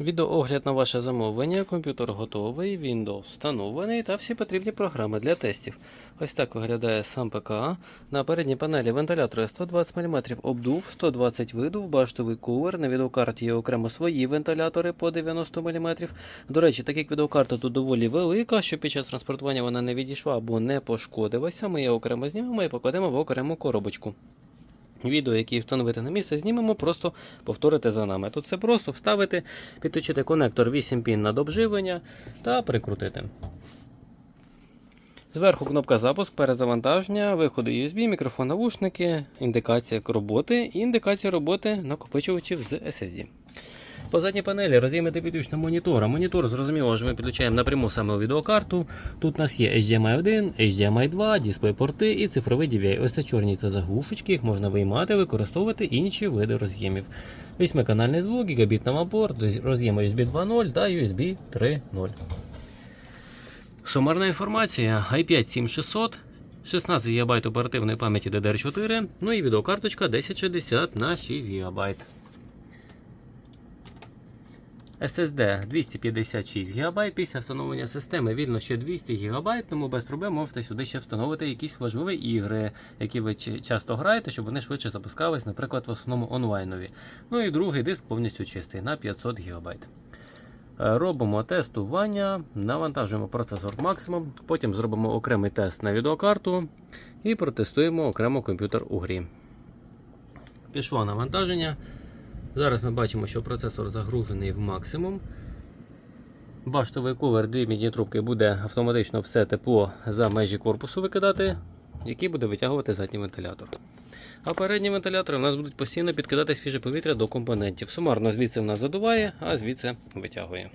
Відеоогляд на ваше замовлення. Комп'ютер готовий, Windows встановлений та всі потрібні програми для тестів. Ось так виглядає сам ПК. На передній панелі вентилятори 120 мм обдув, 120 видув, баштовий кулер. На відеокарті є окремо свої вентилятори по 90 мм. До речі, так як відеокарта тут доволі велика, щоб під час транспортування вона не відійшла або не пошкодилася, ми її окремо знімемо і покладемо в окрему коробочку. Відео, які встановити на місце, знімемо, просто повторити за нами. Тут все просто вставити, підточити конектор 8 пін над обживлення та прикрутити. Зверху кнопка запуск, перезавантаження, виходи USB, мікрофон навушники, індикація роботи і індикація роботи накопичувачів з SSD. По задній панелі роз'єми підключення монітора. Монітор зрозуміло, що ми підключаємо напряму саме у відеокарту. Тут у нас є HDMI 1, HDMI 2, дисплей-порти і цифровий DVI. Ось це чорні це заглушечки, їх можна виймати, використовувати інші види роз'ємів. Вісьмиканальний звук, гігабіт навабор, роз'єм USB 2.0 та USB 3.0. Сумарна інформація i5 7600. 16 ГБ оперативної пам'яті DDR4, ну і відеокарточка 1060 на 6 ГБ. SSD 256 ГБ. Після встановлення системи вільно ще 200 ГБ, тому без проблем можете сюди ще встановити якісь важливі ігри, які ви часто граєте, щоб вони швидше запускались, наприклад, в основному онлайнові. Ну і другий диск повністю чистий на 500 ГБ. Робимо тестування, навантажуємо процесор максимум, потім зробимо окремий тест на відеокарту і протестуємо окремо комп'ютер у грі. Пішло навантаження. Зараз ми бачимо, що процесор загружений в максимум. Баштовий ковер, дві мідні трубки буде автоматично все тепло за межі корпусу викидати, який буде витягувати задній вентилятор. А передні вентилятори у нас будуть постійно підкидати свіже повітря до компонентів. Сумарно звідси в нас задуває, а звідси витягує.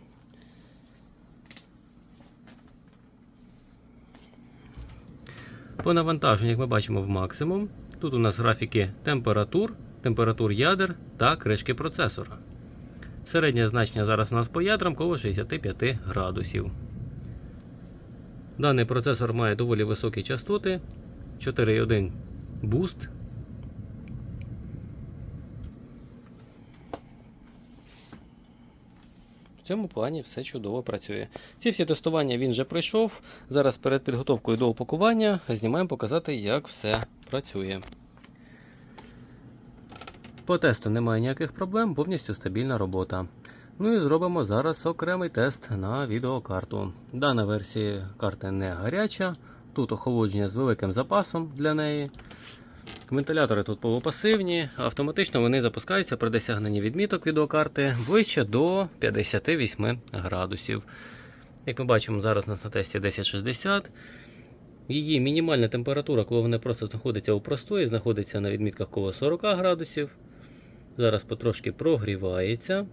По навантаженню, як ми бачимо, в максимум. Тут у нас графіки температур, температур ядер та кришки процесора. Середнє значення зараз у нас по ядрам коло 65 градусів. Даний процесор має доволі високі частоти 4,1 буст. В цьому плані все чудово працює. Ці всі тестування він вже пройшов. Зараз перед підготовкою до упакування знімаємо показати, як все працює. По тесту немає ніяких проблем, повністю стабільна робота. Ну і зробимо зараз окремий тест на відеокарту. Дана версія карти не гаряча, тут охолодження з великим запасом для неї. Вентилятори тут полупасивні, автоматично вони запускаються при досягненні відміток відеокарти ближче до 58 градусів. Як ми бачимо, зараз у нас на тесті 1060. Її мінімальна температура, коли вона просто знаходиться у простої, знаходиться на відмітках коло 40 градусів. Зараз потрошки прогрівається.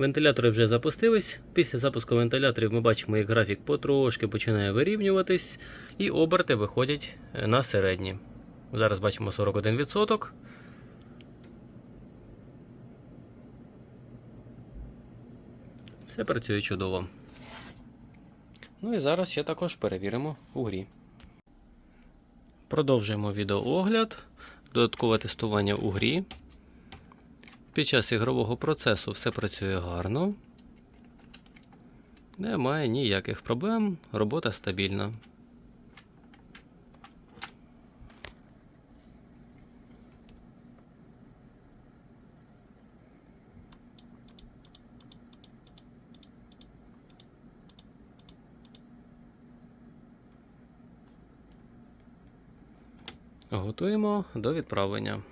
Вентилятори вже запустились. Після запуску вентиляторів ми бачимо, як графік потрошки починає вирівнюватись, і оберти виходять на середні. Зараз бачимо 41%. Все працює чудово. Ну і зараз ще також перевіримо у грі. Продовжуємо відеоогляд, додаткове тестування у грі. Під час ігрового процесу все працює гарно. Немає ніяких проблем, робота стабільна. Готуємо до відправлення.